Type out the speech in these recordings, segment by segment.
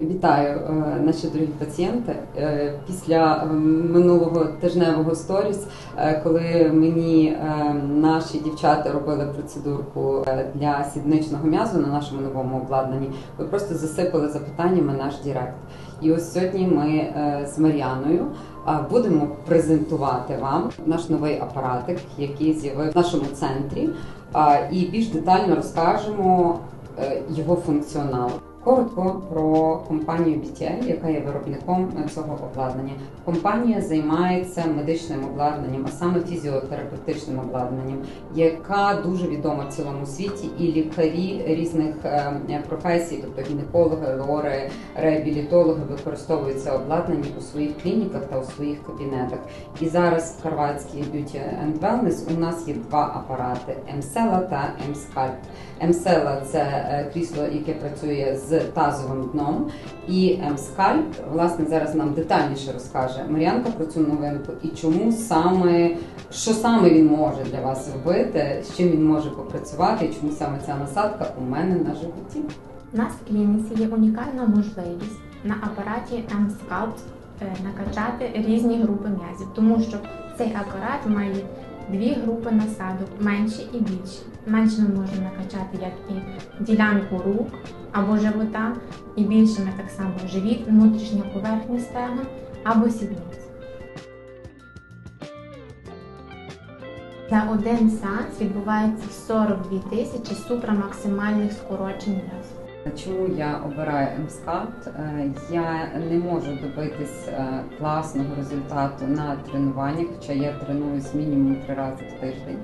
Вітаю, е, наші дорогі пацієнти. Е, Після е, минулого тижневого сторіс, коли мені наші дівчата робили процедурку для сідничного м'язу на нашому новому обладнанні, ви просто засипали запитаннями наш Дірект. І ось сьогодні ми з Мар'яною будемо презентувати вам наш новий апаратик, який з'явив в нашому центрі, і більш детально розкажемо його функціонал. Коротко про компанію BTL, яка є виробником цього обладнання. Компанія займається медичним обладнанням, а саме фізіотерапевтичним обладнанням, яка дуже відома в цілому світі, і лікарі різних е, професій, тобто гінекологи, лори, реабілітологи, використовують це обладнання у своїх клініках та у своїх кабінетах. І зараз в Карватській Beauty and Wellness у нас є два апарати: MSELA та MSCALP. MSELA – це е, крісло, яке працює з тазовим дном, і MSCALP, власне, зараз нам детальніше розкаже Мар'янка про цю новинку і чому саме, що саме він може для вас зробити, з чим він може попрацювати, і чому саме ця насадка у мене на животі. У нас в клініці є унікальна можливість на апараті M-Sculpt е, накачати різні групи м'язів, тому що цей апарат має дві групи насадок, менші і більші. Менше ми можемо накачати як і ділянку рук або живота, і більшими так само живіт, внутрішня поверхня стегна або сідниці. За один сеанс відбувається 42 тисячі супрамаксимальних скорочень м'язу. Чому я обираю МСКАТ? Я не можу добитись е, класного результату на тренуваннях, хоча я тренуюсь мінімум три рази в тиждень.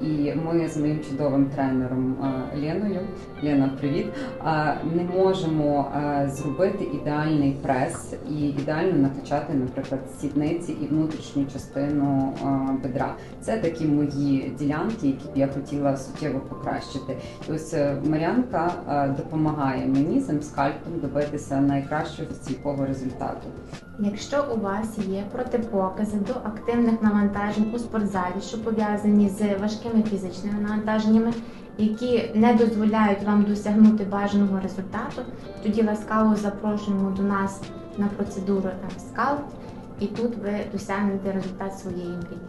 І ми з моїм чудовим тренером е, Леною, Лена, привіт, е, не можемо е, зробити ідеальний прес і ідеально накачати, наприклад, сідниці і внутрішню частину бедра. Це такі мої ділянки, які б я хотіла суттєво покращити. І ось Мар'янка допомагає мені цим скальпом добитися найкращого стійкого результату. Якщо у вас є протипокази до активних навантажень у спортзалі, що пов'язані з важкими фізичними навантаженнями, які не дозволяють вам досягнути бажаного результату, тоді ласкаво запрошуємо до нас на процедуру M-Scalp, і тут ви досягнете результат своєї мрії.